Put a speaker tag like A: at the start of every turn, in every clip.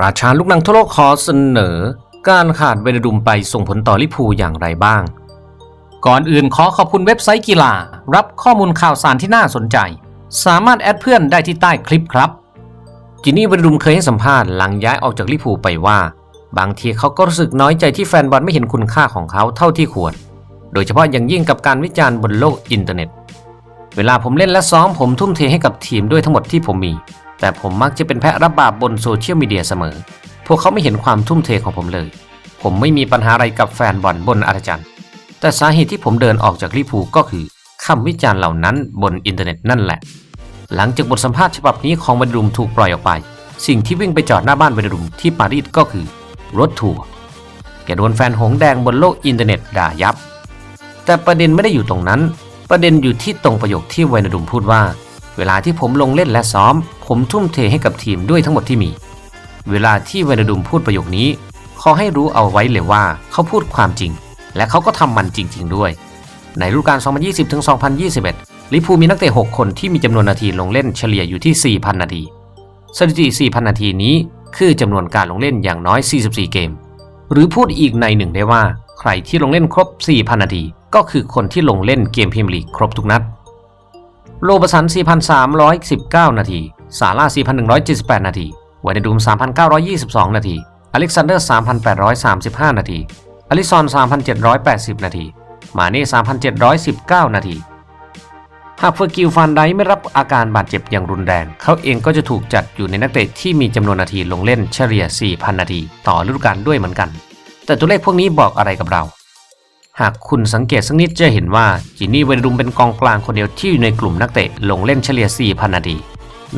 A: ราชาลูกหนังทั่วโลกขอเสนอ การขาดเวรดุมไปส่งผลต่อลิพูอย่างไรบ้าง ก่อนอื่นขอขอบคุณเว็บไซต์กีฬา รับข้อมูลข่าวสารที่น่าสนใจ สามารถแอดเพื่อนได้ที่ใต้คลิปครับ จินนี่เวรดุมเคยให้สัมภาษณ์หลังย้ายออกจากลิพูไปว่า บางทีเขาก็รู้สึกน้อยใจที่แฟนบอลไม่เห็นคุณค่าของเขาเท่าที่ควร โดยเฉพาะอย่างยิ่งกับการวิจารณ์บนโลกอินเทอร์เน็ต เวลาผมเล่นและซ้อมผมทุ่มเทให้กับทีมด้วยทั้งหมดที่ผมมี แต่ผมมักจะเป็นแพะรับบาปบนโซเชียลมีเดียเสมอ พวกเขาไม่เห็นความทุ่มเทของผมเลย ผมไม่มีปัญหาอะไรกับแฟนบอลบนอาราจันแต่สาเหตุที่ผมเดินออกจากลิพูก็คือคำวิจารณ์เหล่านั้นบนอินเทอร์เน็ตนั่นแหละ หลังจากบทสัมภาษณ์ฉบับนี้ของวรรณรุมถูกปล่อยออกไป สิ่งที่วิ่งไปจอดหน้าบ้านวรรณรุมที่ปารีสก็คือ รถทัวร์แกโดนแฟนหงแดงบนโลกอินเทอร์เน็ตด่ายับ แต่ประเด็นไม่ได้อยู่ตรงนั้น ประเด็นอยู่ที่ตรงประโยคที่ไวนดุมพูดว่า เวลาที่ผมลงเล่นและซ้อม ผมทุ่มเทให้กับทีมด้วยทั้งหมดที่มี เวลาที่ไวนดุมพูดประโยคนี้ ขอให้รู้เอาไว้เลยว่าเขาพูดความจริง และเขาก็ทำมันจริง ๆ ด้วย ในฤดูกาล 2020ถึง2021 ลิเวอร์พูมีนักเตะ 6 คนที่มีจำนวนนาทีลงเล่นเฉลี่ยอยู่ที่ 4,000 นาที สถิติ 4,000 นาทีนี้คือจำนวนการลงเล่นอย่างน้อย 44 เกม หรือพูดอีกในหนึ่งได้ว่า ใครที่ลงเล่นครบ 4,000 นาที ก็คือคนที่ลงเล่นเกมพรีเมียร์ลีกครบทุกนัดโลบสัน 4,319 นาที ซาร่า 4,178 นาทีวานดูม 3,922 นาที อเล็กซานเดอร์ 3,835 นาที อลิซอน 3,780 นาที มาเน่ 3,719 นาที หากเฟอร์กิลฟันไดไม่รับอาการบาดเจ็บอย่างรุนแรง เขาเองก็จะถูกจัดอยู่ในนักเตะที่มีจำนวนนาทีลงเล่นเฉลี่ย 4,000 นาที ต่อฤดูกาลด้วยเหมือนกัน แต่ตัวเลขพวกนี้บอกอะไรกับเราหากคุณสังเกตสักนิดจะเห็นว่าจินนี่เวรดุมเป็นกองกลางคนเดียวที่อยู่ในกลุ่มนักเตะลงเล่นเฉลี่ย 4,000 นาที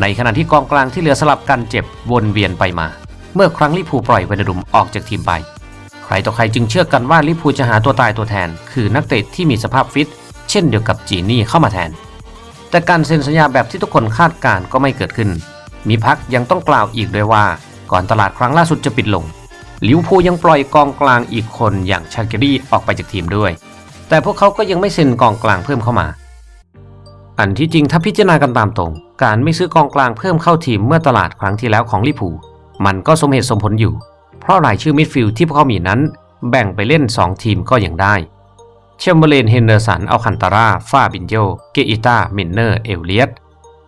A: ในขณะที่กองกลางที่เหลือสลับกันเจ็บวนเวียนไปมา เมื่อครั้งลิพูปล่อยเวรดุมออกจากทีมไป ใครต่อใครจึงเชื่อกันว่าลิพูจะหาตัวตายตัวแทน คือนักเตะที่มีสภาพฟิต เช่นเดียวกับจีนี่เข้ามาแทน แต่การเซ็นสัญญาแบบที่ทุกคนคาดการก็ไม่เกิดขึ้น มีพักยังต้องกล่าวอีกด้วยว่า ก่อนตลาดครั้งล่าสุดจะปิดลงลิวพูยังปล่อยกองกลางอีกคนอย่างชาเกรี่ออกไปจากทีมด้วย แต่พวกเขาก็ยังไม่เซ็นกองกลางเพิ่มเข้ามา อันที่จริงถ้าพิจารณากันตามตรง การไม่ซื้อกองกลางเพิ่มเข้าทีมเมื่อตลาดครั้งที่แล้วของลิเวอร์พูมันก็สมเหตุสมผลอยู่ เพราะรายชื่อมิดฟิลด์ที่พวกเขามีนั้น แบ่งไปเล่น 2 ทีมก็ยังได้ เชมเบอร์เลนเฮนเดอร์สันอัลคันตาราฟาบินโยเกอิต้ามินเนอร์เอลเลียต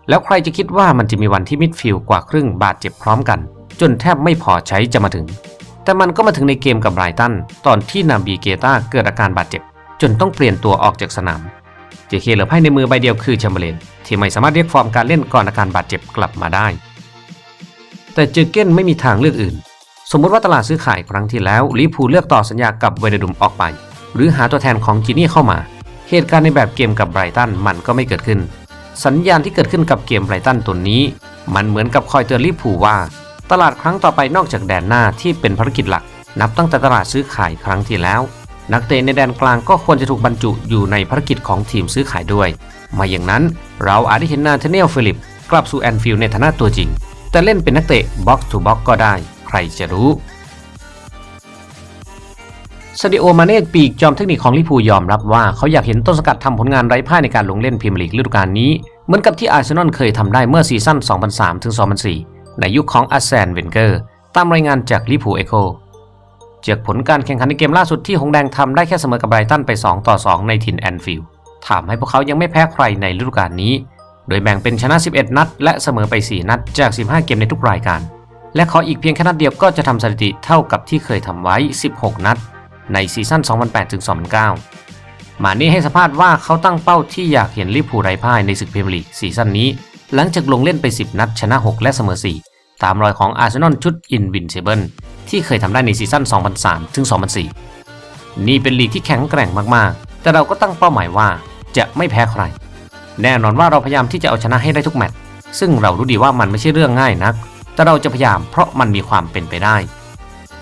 A: แล้วใครจะคิดว่ามันจะมีวันที่มิดฟิลด์กว่าครึ่งบาดเจ็บพร้อมกัน จนแทบไม่พอใช้จะมาถึง แต่มันก็มาถึงในเกมกับไบรตันตอนที่นาบีเกต้าเกิดอาการบาดเจ็บ จนต้องเปลี่ยนตัวออกจากสนาม เจเคเหลือไพ่ในมือใบเดียวคือแชมเบอร์เลนที่ไม่สามารถเรียกฟอร์มการเล่นก่อนอาการบาดเจ็บกลับมาได้ แต่เจอเก้นไม่มีทางเลือกอื่น สมมติว่าตลาดซื้อขายครั้งที่แล้วลิพูเลือกต่อสัญญากับเวเดดุมออกไป หรือหาตัวแทนของจีนี่เข้ามา เหตุการณ์ในแบบเกมกับไบรตันมันก็ไม่เกิดขึ้น สัญญาณที่เกิดขึ้นกับเกมไบรตันตัวนี้ มันเหมือนกับคอยเตือนลิพูว่า ตลาดครั้งต่อไปนอกจากแดนหน้าที่เป็นภารกิจหลัก นับตั้งแต่ตลาดซื้อขายครั้งที่แล้ว นักเตะในแดนกลางก็ควรจะถูกบรรจุอยู่ในภารกิจของทีมซื้อขายด้วย มาอย่างนั้นเราอาจได้เห็นนาเธเนลฟิลิปกลับสู่แอนฟิลด์ในฐานะตัวจริง แต่เล่นเป็นนักเตะบ็อกซ์ทูบ็อกก็ได้ ใครจะรู้ซาดิโอมาเน่ปีกจอมเทคนิคของลิพูยอมรับว่าเขาอยากเห็นต้นสกัดทำผลงานไร้พ่ายในการลงเล่นพรีเมียร์ลีกฤดูกาลนี้ เหมือนกับที่อาร์เซนอลเคยทำได้เมื่อซีซั่น 2003-2004 ในยุคของอาร์แซนเวนเกอร์ ตามรายงานจากลิพูเอโค จากผลการแข่งขันในเกมล่าสุดที่หงแดงทำได้แค่เสมอกับไบรตันไป 2 ต่อ 2 ในถิ่นแอนฟิลด์ทำให้พวกเขายังไม่แพ้ใครในฤดูกาลนี้ โดยแบ่งเป็นชนะ 11 นัด และเสมอไป 4 นัดจาก 15 เกมในทุกรายการ และขออีกเพียงแค่นัดเดียวก็จะทำสถิติเท่ากับที่เคยทำไว้ 16 นัด ในซีซั่น 2008-2009 มานี่ให้สัมภาษณ์ว่าเขาตั้งเป้าที่อยากเห็นลิเวอร์พูลไร้พ่ายในศึกพรีเมียร์ลีกซีซั่นนี้ หลังจากลงเล่นไป 10 นัดชนะ 6 และเสมอ 4 ตามรอยของอาร์เซนอลชุด Invincible ที่เคยทำได้ในซีซั่น 2003 ถึง 2004 นี่เป็นลีกที่แข็งแกร่งมากๆ แต่เราก็ตั้งเป้าหมายว่าจะไม่แพ้ใคร แน่นอนว่าเราพยายามที่จะเอาชนะให้ได้ทุกแมตช์ ซึ่งเรารู้ดีว่ามันไม่ใช่เรื่องง่ายนัก แต่เราจะพยายามเพราะมันมีความเป็นไปได้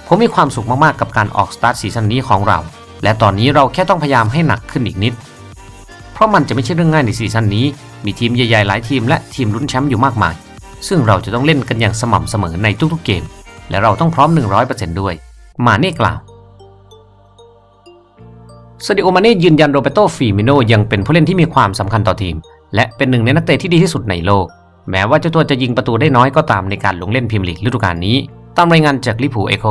A: ผมมีความสุขมากๆ กับการออกสตาร์ทซีซั่นนี้ของเรา และตอนนี้เราแค่ต้องพยายามให้หนักขึ้นอีกนิด เพราะมันจะไม่ใช่เรื่องง่ายในซีซั่นนี้ มีทีมใหญ่ๆหลายทีมและทีมลุ้นแชมป์อยู่มากมาย ซึ่งเราจะต้องเล่นกันอย่างสม่ำเสมอในทุกๆเกม และเราต้องพร้อม 100%ด้วย มาเน่กล่าวซาดิโอมาเน่ยืนยันโรเบโตฟีมิโนยังเป็นผู้เล่นที่มีความสำคัญต่อทีม และเป็นหนึ่งในนักเตะที่ดีที่สุดในโลก แม้ว่าเจ้าตัวจะยิงประตูได้น้อยก็ตามในการลงเล่นพรีเมียร์ลีกฤดูกาลนี้ ตามรายงานจากลิพูเอโค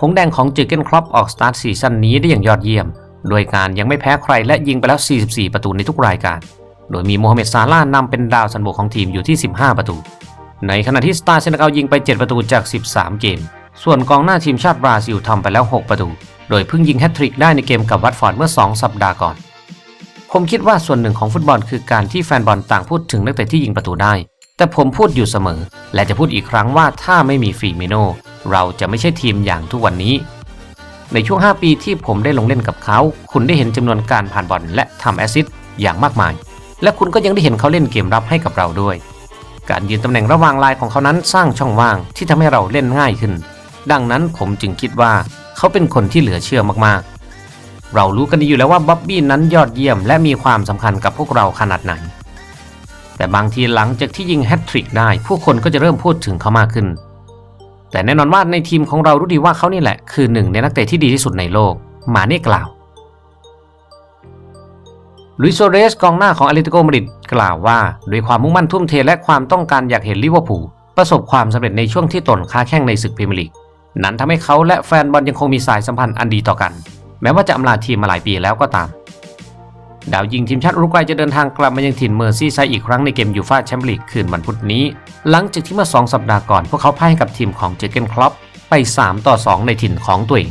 A: หงแดงของจอเกนครอปออกสตาร์ทซีซั่นนี้ได้อย่างยอดเยี่ยม โดยการยังไม่แพ้ใครและยิงไปแล้ว 44 ประตูในทุกรายการ โดยมีโมฮัมเหม็ดซาลาห์นำเป็นดาวซันโบของทีมอยู่ที่ 15 ประตู ในขณะที่สตาร์เซนเกายิงไป 7 ประตูจาก 13 เกม ส่วนกองหน้าทีมชาติบราซิลทำไปแล้ว 6 ประตู โดยเพิ่งยิงแฮตทริกได้ในเกมกับวัตฟอร์ดเมื่อ 2 สัปดาห์ก่อน ผมคิดว่าส่วนหนึ่งของฟุตบอลคือการที่แฟนบอลต่างพูดถึงนักเตะที่ยิงประตูได้ แต่ผมพูดอยู่เสมอ และจะพูดอีกครั้งว่าถ้าไม่มีฟีเมโนเราจะไม่ใช่ทีมอย่างทุกวันนี้ในช่วง 5 ปีที่ผมได้ลงเล่นกับเขา คุณได้เห็นจำนวนการผ่านบอลและทำแอสซิสต์อย่างมากมาย และคุณก็ยังได้เห็นเขาเล่นเกมรับให้กับเราด้วย การยืนตำแหน่งระหว่างลายของเขานั้นสร้างช่องว่างที่ทำให้เราเล่นง่ายขึ้น ดังนั้นผมจึงคิดว่าเขาเป็นคนที่เหลือเชื่อมากๆ เรารู้กันดีอยู่แล้วว่าบ๊อบบี้นั้นยอดเยี่ยมและมีความสำคัญกับพวกเราขนาดไหน แต่บางทีหลังจากที่ยิงแฮตทริกได้ ผู้คนก็จะเริ่มพูดถึงเขามากขึ้น แต่แน่นอนว่าในทีมของเรารู้ดีว่าเขานี่แหละ คือหนึ่งในนักเตะที่ดีที่สุดในโลก มาเน่กล่าว ลุยโซเรสกองหน้าของอาเลติโกมาริดกล่าวว่า ด้วยความมุ่งมั่นทุ่มเทและความต้องการอยากเห็นลิเวอร์พูลประสบความสำเร็จในช่วงที่ตนค้าแข่งในศึกพรีเมียร์ลีกนั้นทำให้เขาและแฟนบอลยังคงมีสายสัมพันธ์อันดีต่อกัน แม้ว่าจะอำลาทีมมาหลายปีแล้วก็ตาม ดาวยิงทีมชาติอุรุกวัยจะเดินทางกลับมายังถิ่นเมอร์ซี่ไซอีกครั้งในเกมยูฟ่าแชมเปี้ยนลีกคืนวันพุธนี้ หลังจากที่เมื่อ 2 สัปดาห์ก่อนพวกเขาพ่ายกับทีมของเจอเกนคลอปไป 3 ต่อ 2 ในถิ่นของตัวเอง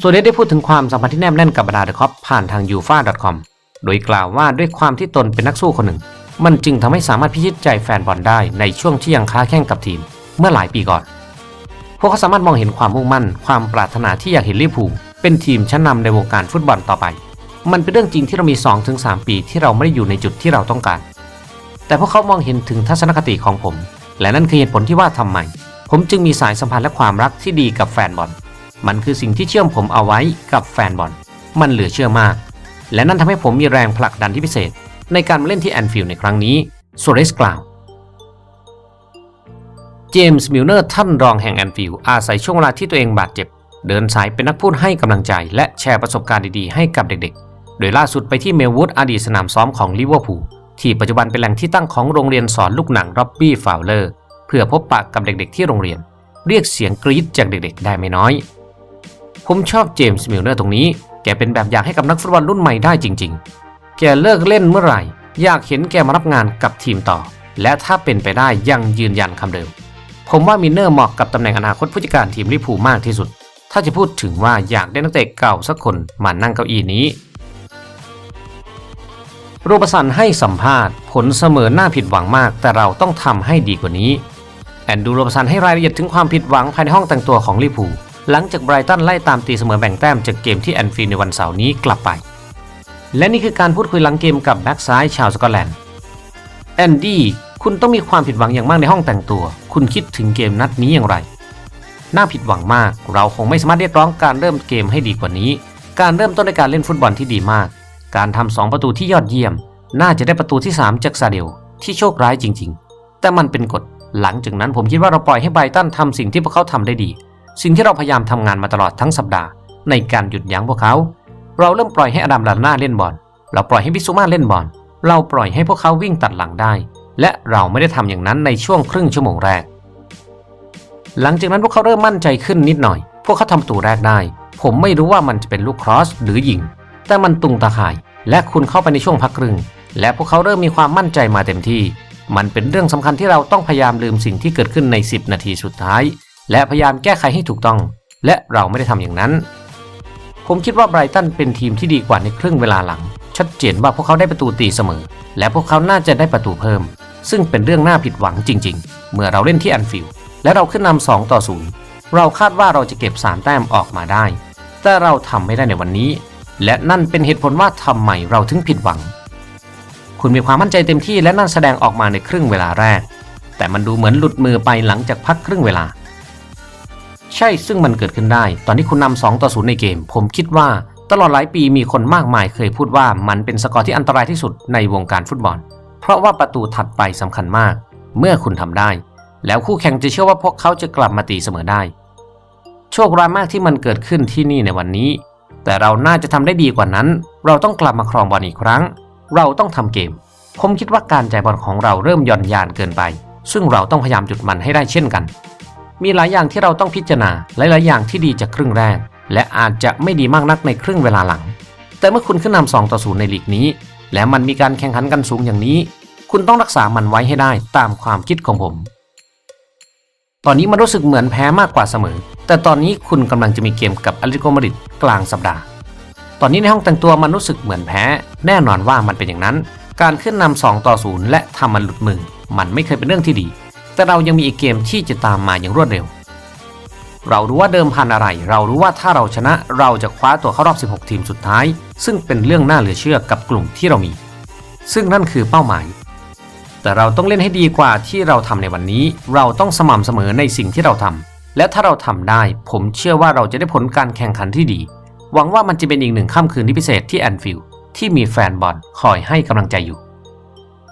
A: ส่วนเดได้พูดถึงความสัมพันธ์ที่แนบแน่นกับบรรดาเดอะคอปผ่านทางยูฟ่า .com โดยกล่าวว่าด้วยความที่ตนเป็นนักสู้คนหนึ่ง มันจึงทำให้สามารถพิชิตใจแฟนบอลได้ในช่วงที่ยังค้าแข่งกับทีม เมื่อหลายปีก่อน พวกเขาสามารถมองเห็นความมุ่งมั่น ความปรารถนาที่อยากเห็นลิเวอร์พูลเป็นทีมชั้นนำในวงการฟุตบอลต่อไป มันเป็นเรื่องจริงที่เรามี 2-3 ปีที่เราไม่ได้อยู่ในจุดที่เราต้องการ แต่พวกเขามองเห็นถึงทัศนคติของผม และนั่นคือเหตุผลที่ว่าทำไม ผมจึงมีสายสัมพันธ์และความรักที่ดีกับแฟนบอล มันคือสิ่งที่เชื่อมผมเอาไว้กับแฟนบอล มันเหลือเชื่อมาก และนั่นทำให้ผมมีแรงผลักดันที่พิเศษ ในการมาเล่นที่แอนฟิลด์ในครั้งนี้โซเรสกล่าวเจมส์มิลเนอร์ท่านรองแห่งแอนฟิลด์อาศัยช่วงเวลาที่ตัวเองบาดเจ็บ เดินสายเป็นนักพูดให้กำลังใจและแชร์ประสบการณ์ดีๆให้กับเด็กๆ โดยล่าสุดไปที่เมลวูดอดีตสนามซ้อมของลิเวอร์พูลที่ปัจจุบันเป็นแหล่งที่ตั้งของโรงเรียนสอนลูกหนังร็อบบี้ฟาวเลอร์เพื่อพบปะกับเด็กๆที่โรงเรียน เรียกเสียงกรี๊ดจากเด็กๆ ได้ไม่น้อย ผมชอบเจมส์มิลเนอร์ตรงนี้ แกเป็นแบบอย่างให้กับนักฟุตบอลรุ่นใหม่ได้จริง ๆ แกเลิกเล่นเมื่อไหร่ อยากเห็นแกมารับงานกับทีมต่อ และถ้าเป็นไปได้ยังยืนยันคำเดิม ผมว่ามิลเนอร์เหมาะกับตำแหน่งอนาคตผู้จัดการทีมลิพูมากที่สุด ถ้าจะพูดถึงว่าอยากได้นักเตะเก่าสักคนมานั่งเก้าอี้นี้โรบสันให้สัมภาษณ์ผลเสมอหน้าผิดหวังมาก แต่เราต้องทำให้ดีกว่านี้ แอนดูโรบสันให้รายละเอียดถึงความผิดหวังภายในห้องแต่งตัวของลิพู หลังจากไบรตันไล่ตามตีเสมอแบ่งแต้มจากเกมที่แอนฟิลในวันเสาร์นี้กลับไป และนี่คือการพูดคุยหลังเกมกับแบ็กซ้ายชาวสกอตแลนด์แอนดี้คุณต้องมีความผิดหวังอย่างมากในห้องแต่งตัว คุณคิดถึงเกมนัดนี้อย่างไร น่าผิดหวังมาก เราคงไม่สามารถเรียกร้องการเริ่มเกมให้ดีกว่านี้ การเริ่มต้นในการเล่นฟุตบอลที่ดีมาก การทำสองประตูที่ยอดเยี่ยม น่าจะได้ประตูที่ 3 จากซาเดลที่โชคร้ายจริง ๆ แต่มันเป็นกฎ หลังจากนั้นผมคิดว่าเราปล่อยให้ไบรตันทำสิ่งที่พวกเขาทำได้ดี สิ่งที่เราพยายามทำงานมาตลอดทั้งสัปดาห์ ในการหยุดยั้งพวกเขา เราเริ่มปล่อยให้อดัมลาน่าเล่นบอล เราปล่อยให้บิซูมาเล่นบอล เราปล่อยให้พวกเขาวิ่งตัดหลังได้ และเราไม่ได้ทำอย่างนั้นในช่วงครึ่งชั่วโมงแรก หลังจากนั้นพวกเขาเริ่มมั่นใจขึ้นนิดหน่อย พวกเขาทำประตูแรกได้ ผมไม่รู้ว่ามันจะเป็นลูกครอสหรือยิง แต่มันตุงตาข่าย และคุณเข้าไปในช่วงพักครึ่ง และพวกเขาเริ่มมีความมั่นใจมาเต็มที่ มันเป็นเรื่องสำคัญที่เราต้องพยายามลืมสิ่งที่เกิดขึ้นใน 10 นาทีสุดท้าย และพยายามแก้ไขให้ถูกต้อง และเราไม่ได้ทำอย่างนั้น ผมคิดว่าไบรตันเป็นทีมที่ดีกว่าในครึ่งเวลาหลัง ชัดเจนว่าพวกเขาได้ประตูตีเสมอ และพวกเขาน่าจะได้ประตูเพิ่ม ซึ่งเป็นเรื่องน่าผิดหวังจริง ๆ เมื่อเราเล่นที่แอนฟิลด์และเราขึ้นนำ2ต่อ0เราคาดว่าเราจะเก็บ3แต้มออกมาได้ แต่เราทำไม่ได้ในวันนี้ และนั่นเป็นเหตุผลว่าทำไมเราถึงผิดหวัง คุณมีความมั่นใจเต็มที่และนั่นแสดงออกมาในครึ่งเวลาแรก แต่มันดูเหมือนหลุดมือไปหลังจากพักครึ่งเวลา ใช่ซึ่งมันเกิดขึ้นได้ ตอนที่คุณนำ2ต่อ0ในเกม ผมคิดว่าตลอดหลายปีมีคนมากมายเคยพูดว่ามันเป็นสกอร์ที่อันตรายที่สุดในวงการฟุตบอล เพราะว่าประตูถัดไปสำคัญมาก เมื่อคุณทำได้ แล้วคู่แข่งจะเชื่อว่าพวกเขาจะกลับมาตีเสมอได้ โชคร้ายมากที่มันเกิดขึ้นที่นี่ในวันนี้ แต่เราน่าจะทำได้ดีกว่านั้น เราต้องกลับมาครองบอลอีกครั้ง เราต้องทำเกม ผมคิดว่าการจ่ายบอลของเราเริ่มหย่อนยานเกินไป ซึ่งเราต้องพยายามจุดมันให้ได้เช่นกัน มีหลายอย่างที่เราต้องพิจารณาหลายๆ อย่างที่ดีจากครึ่งแรก และอาจจะไม่ดีมากนักในครึ่งเวลาหลัง แต่เมื่อคุณขึ้นนำ2ต่อ0ในลีกนี้ และมันมีการแข่งขันกันสูงอย่างนี้ คุณต้องรักษามันไว้ให้ได้ตามความคิดของผม ตอนนี้มันรู้สึกเหมือนแพ้มากกว่าเสมอ แต่ตอนนี้คุณกำลังจะมีเกมกับอ t เลติโกมาริดกลางสัปดาห์ ตอนนี้ในห้องแต่งตัวมันรู้สึกเหมือนแพ้ แน่นอนว่ามันเป็นอย่างนั้น การขึ้นนำ2ต่อ0และทำมันหลุดมือ มันไม่เคยเป็นเรื่องที่ดี แต่เรายังมีอีกเกมที่จะตามมาอย่างรวดเร็ว เรารู้ว่าเดิมพันอะไร เรารู้ว่าถ้าเราชนะเราจะคว้าตัวเข้ารอบ 16 ทีมสุดท้าย ซึ่งเป็นเรื่องน่าเหลือเชื่อกับกลุ่มที่เรามี ซึ่งนั่นคือเป้าหมาย แต่เราต้องเล่นให้ดีกว่าที่เราทำในวันนี้ เราต้องสม่ำเสมอในสิ่งที่เราทำและถ้าเราทำได้ ผมเชื่อว่าเราจะได้ผลการแข่งขันที่ดี หวังว่ามันจะเป็นอีกหนึ่งค่ำคืนที่พิเศษที่แอนฟิลด์ที่มีแฟนบอลคอยให้กำลังใจอยู่